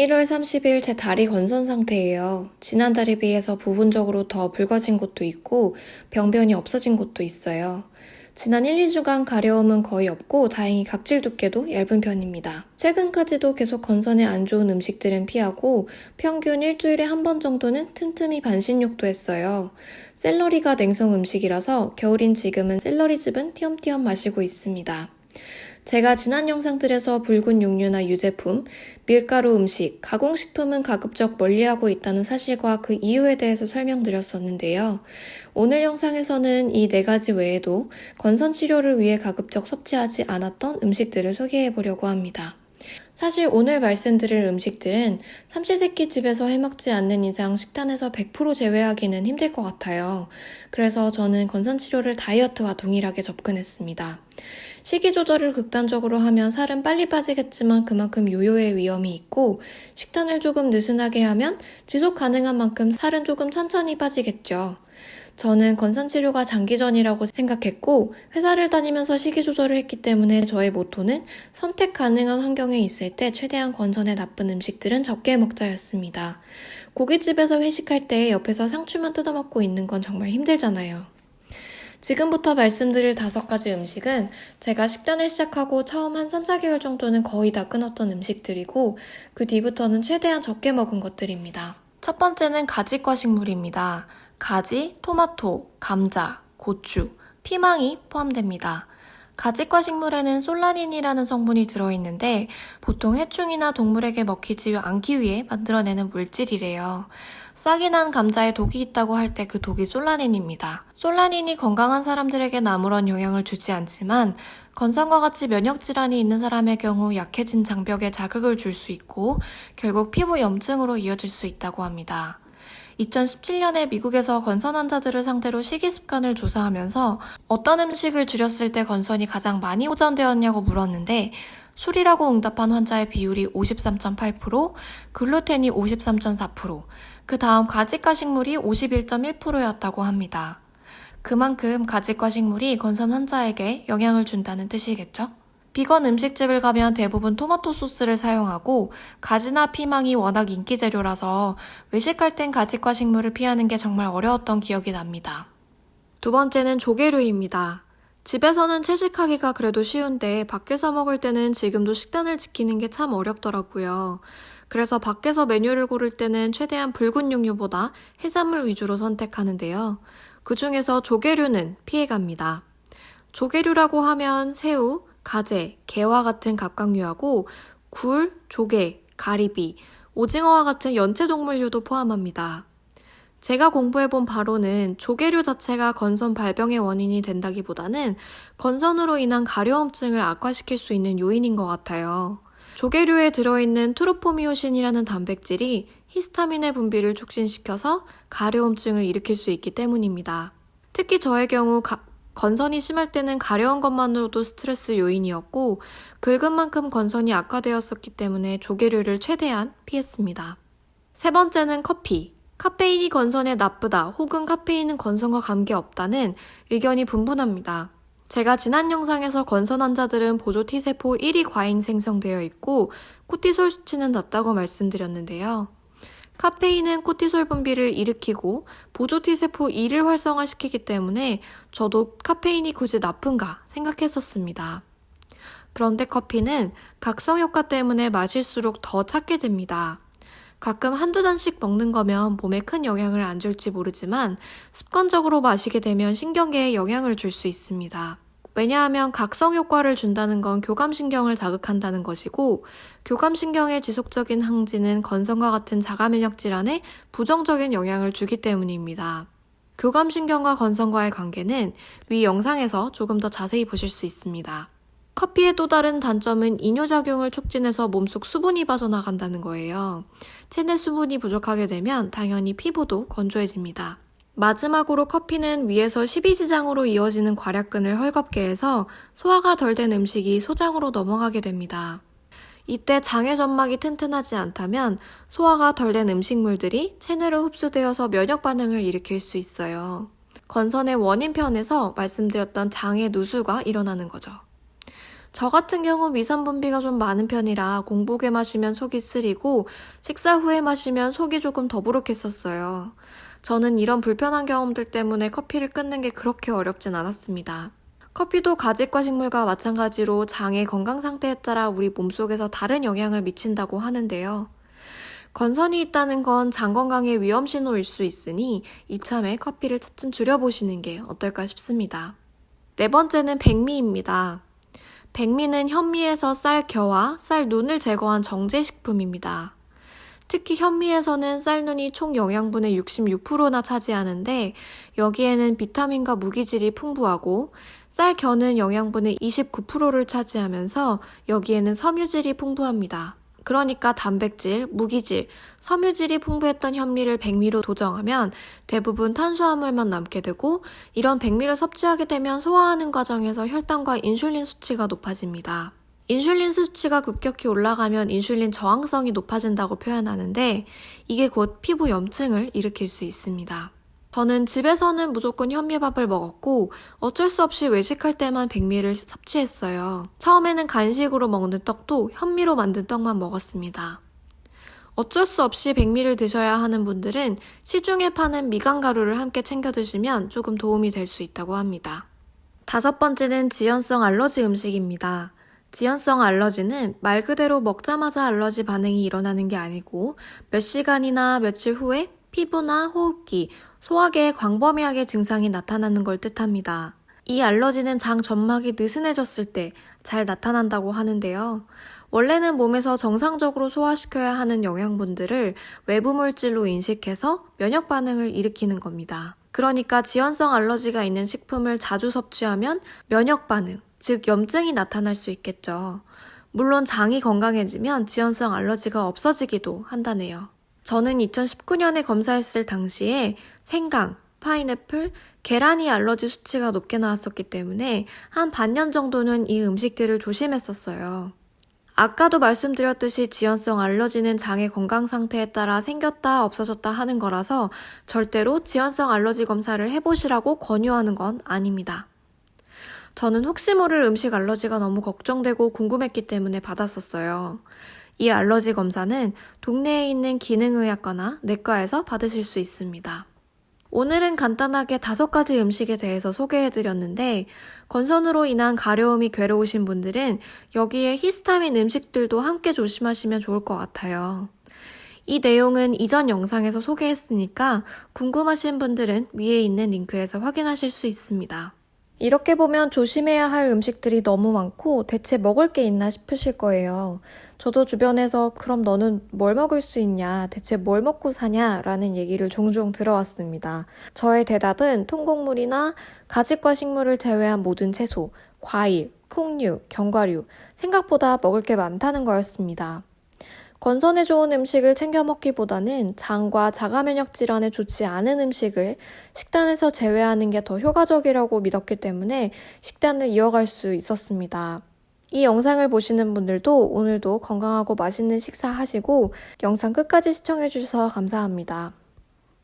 1월 30일 제 다리 건선 상태예요. 지난달에 비해서 부분적으로 더 붉어진 곳도 있고 병변이 없어진 곳도 있어요. 지난 1, 2주간 가려움은 거의 없고 다행히 각질 두께도 얇은 편입니다. 최근까지도 계속 건선에 안 좋은 음식들은 피하고 평균 일주일에 한 번 정도는 틈틈이 반신욕도 했어요. 샐러리가 냉성 음식이라서 겨울인 지금은 샐러리즙은 띄엄띄엄 마시고 있습니다. 제가 지난 영상들에서 붉은 육류나 유제품, 밀가루 음식, 가공식품은 가급적 멀리하고 있다는 사실과 그 이유에 대해서 설명드렸었는데요. 오늘 영상에서는 이 네 가지 외에도 건선 치료를 위해 가급적 섭취하지 않았던 음식들을 소개해 보려고 합니다. 사실 오늘 말씀드릴 음식들은 삼시세끼 집에서 해먹지 않는 이상 식단에서 100% 제외하기는 힘들 것 같아요. 그래서 저는 건선 치료를 다이어트와 동일하게 접근했습니다. 식이 조절을 극단적으로 하면 살은 빨리 빠지겠지만 그만큼 요요의 위험이 있고 식단을 조금 느슨하게 하면 지속 가능한 만큼 살은 조금 천천히 빠지겠죠. 저는 건선 치료가 장기전이라고 생각했고 회사를 다니면서 식이 조절을 했기 때문에 저의 모토는 선택 가능한 환경에 있을 때 최대한 건선에 나쁜 음식들은 적게 먹자였습니다. 고깃집에서 회식할 때 옆에서 상추만 뜯어먹고 있는 건 정말 힘들잖아요. 지금부터 말씀드릴 다섯 가지 음식은 제가 식단을 시작하고 처음 한 3, 4개월 정도는 거의 다 끊었던 음식들이고 그 뒤부터는 최대한 적게 먹은 것들입니다. 첫 번째는 가지과 식물입니다. 가지, 토마토, 감자, 고추, 피망이 포함됩니다. 가지과 식물에는 솔라닌이라는 성분이 들어있는데 보통 해충이나 동물에게 먹히지 않기 위해 만들어내는 물질이래요. 싹이 난 감자에 독이 있다고 할 때 그 독이 솔라닌입니다. 솔라닌이 건강한 사람들에겐 아무런 영향을 주지 않지만 건선과 같이 면역 질환이 있는 사람의 경우 약해진 장벽에 자극을 줄 수 있고 결국 피부 염증으로 이어질 수 있다고 합니다. 2017년에 미국에서 건선 환자들을 상대로 식이 습관을 조사하면서 어떤 음식을 줄였을 때 건선이 가장 많이 호전되었냐고 물었는데 술이라고 응답한 환자의 비율이 53.8%, 글루텐이 53.4%, 그 다음 가지과 식물이 51.1%였다고 합니다. 그만큼 가지과 식물이 건선 환자에게 영향을 준다는 뜻이겠죠? 비건 음식집을 가면 대부분 토마토 소스를 사용하고 가지나 피망이 워낙 인기 재료라서 외식할 땐 가지과 식물을 피하는 게 정말 어려웠던 기억이 납니다. 두 번째는 조개류입니다. 집에서는 채식하기가 그래도 쉬운데 밖에서 먹을 때는 지금도 식단을 지키는 게 참 어렵더라고요. 그래서 밖에서 메뉴를 고를 때는 최대한 붉은 육류보다 해산물 위주로 선택하는데요. 그 중에서 조개류는 피해갑니다. 조개류라고 하면 새우, 가재, 게와 같은 갑각류하고 굴, 조개, 가리비, 오징어와 같은 연체 동물류도 포함합니다. 제가 공부해본 바로는 조개류 자체가 건선 발병의 원인이 된다기보다는 건선으로 인한 가려움증을 악화시킬 수 있는 요인인 것 같아요. 조개류에 들어있는 트로포미오신이라는 단백질이 히스타민의 분비를 촉진시켜서 가려움증을 일으킬 수 있기 때문입니다. 특히 저의 경우 가- 건선이 심할 때는 가려운 것만으로도 스트레스 요인이었고 긁은 만큼 건선이 악화되었었기 때문에 조개류를 최대한 피했습니다. 세 번째는 커피. 카페인이 건선에 나쁘다 혹은 카페인은 건선과 관계없다는 의견이 분분합니다. 제가 지난 영상에서 건선 환자들은 보조 T세포 1이 과잉 생성되어 있고 코티솔 수치는 낮다고 말씀드렸는데요. 카페인은 코티솔 분비를 일으키고 보조 T세포 2를 활성화시키기 때문에 저도 카페인이 굳이 나쁜가 생각했었습니다. 그런데 커피는 각성 효과 때문에 마실수록 더 찾게 됩니다. 가끔 한두 잔씩 먹는 거면 몸에 큰 영향을 안 줄지 모르지만 습관적으로 마시게 되면 신경계에 영향을 줄 수 있습니다. 왜냐하면 각성 효과를 준다는 건 교감신경을 자극한다는 것이고 교감신경의 지속적인 항진은 건선과 같은 자가면역 질환에 부정적인 영향을 주기 때문입니다. 교감신경과 건선과의 관계는 위 영상에서 조금 더 자세히 보실 수 있습니다. 커피의 또 다른 단점은 이뇨작용을 촉진해서 몸속 수분이 빠져나간다는 거예요. 체내 수분이 부족하게 되면 당연히 피부도 건조해집니다. 마지막으로 커피는 위에서 12지장으로 이어지는 괄약근을 헐겁게 해서 소화가 덜 된 음식이 소장으로 넘어가게 됩니다. 이때 장의 점막이 튼튼하지 않다면 소화가 덜 된 음식물들이 체내로 흡수되어서 면역 반응을 일으킬 수 있어요. 건선의 원인편에서 말씀드렸던 장의 누수가 일어나는 거죠. 저 같은 경우 위산 분비가 좀 많은 편이라 공복에 마시면 속이 쓰리고 식사 후에 마시면 속이 조금 더부룩했었어요. 저는 이런 불편한 경험들 때문에 커피를 끊는 게 그렇게 어렵진 않았습니다. 커피도 가직과 식물과 마찬가지로 장의 건강 상태에 따라 우리 몸속에서 다른 영향을 미친다고 하는데요. 건선이 있다는 건 장 건강의 위험 신호일 수 있으니 이참에 커피를 차츰 줄여보시는 게 어떨까 싶습니다. 네 번째는 백미입니다. 백미는 현미에서 쌀 겨와 쌀 눈을 제거한 정제식품입니다. 특히 현미에서는 쌀눈이 총 영양분의 66%나 차지하는데 여기에는 비타민과 무기질이 풍부하고 쌀겨는 영양분의 29%를 차지하면서 여기에는 섬유질이 풍부합니다. 그러니까 단백질, 무기질, 섬유질이 풍부했던 현미를 백미로 도정하면 대부분 탄수화물만 남게 되고 이런 백미를 섭취하게 되면 소화하는 과정에서 혈당과 인슐린 수치가 높아집니다. 인슐린 수치가 급격히 올라가면 인슐린 저항성이 높아진다고 표현하는데 이게 곧 피부 염증을 일으킬 수 있습니다. 저는 집에서는 무조건 현미밥을 먹었고 어쩔 수 없이 외식할 때만 백미를 섭취했어요. 처음에는 간식으로 먹는 떡도 현미로 만든 떡만 먹었습니다. 어쩔 수 없이 백미를 드셔야 하는 분들은 시중에 파는 미간가루를 함께 챙겨 드시면 조금 도움이 될 수 있다고 합니다. 다섯 번째는 지연성 알러지 음식입니다. 지연성 알러지는 말 그대로 먹자마자 알러지 반응이 일어나는 게 아니고 몇 시간이나 며칠 후에 피부나 호흡기, 소화계에 광범위하게 증상이 나타나는 걸 뜻합니다. 이 알러지는 장 점막이 느슨해졌을 때 잘 나타난다고 하는데요. 원래는 몸에서 정상적으로 소화시켜야 하는 영양분들을 외부 물질로 인식해서 면역 반응을 일으키는 겁니다. 그러니까 지연성 알러지가 있는 식품을 자주 섭취하면 면역 반응, 즉 염증이 나타날 수 있겠죠. 물론 장이 건강해지면 지연성 알러지가 없어지기도 한다네요. 저는 2019년에 검사했을 당시에 생강, 파인애플, 계란이 알러지 수치가 높게 나왔었기 때문에 한 반년 정도는 이 음식들을 조심했었어요. 아까도 말씀드렸듯이 지연성 알러지는 장의 건강 상태에 따라 생겼다 없어졌다 하는 거라서 절대로 지연성 알러지 검사를 해보시라고 권유하는 건 아닙니다. 저는 혹시 모를 음식 알러지가 너무 걱정되고 궁금했기 때문에 받았었어요. 이 알러지 검사는 동네에 있는 기능의학과나 내과에서 받으실 수 있습니다. 오늘은 간단하게 다섯 가지 음식에 대해서 소개해드렸는데, 건선으로 인한 가려움이 괴로우신 분들은 여기에 히스타민 음식들도 함께 조심하시면 좋을 것 같아요. 이 내용은 이전 영상에서 소개했으니까 궁금하신 분들은 위에 있는 링크에서 확인하실 수 있습니다. 이렇게 보면 조심해야 할 음식들이 너무 많고 대체 먹을 게 있나 싶으실 거예요. 저도 주변에서 그럼 너는 뭘 먹을 수 있냐, 대체 뭘 먹고 사냐 라는 얘기를 종종 들어왔습니다. 저의 대답은 통곡물이나 가직과 식물을 제외한 모든 채소, 과일, 콩류, 견과류, 생각보다 먹을 게 많다는 거였습니다. 건선에 좋은 음식을 챙겨 먹기보다는 장과 자가 면역 질환에 좋지 않은 음식을 식단에서 제외하는 게 더 효과적이라고 믿었기 때문에 식단을 이어갈 수 있었습니다. 이 영상을 보시는 분들도 오늘도 건강하고 맛있는 식사 하시고 영상 끝까지 시청해 주셔서 감사합니다.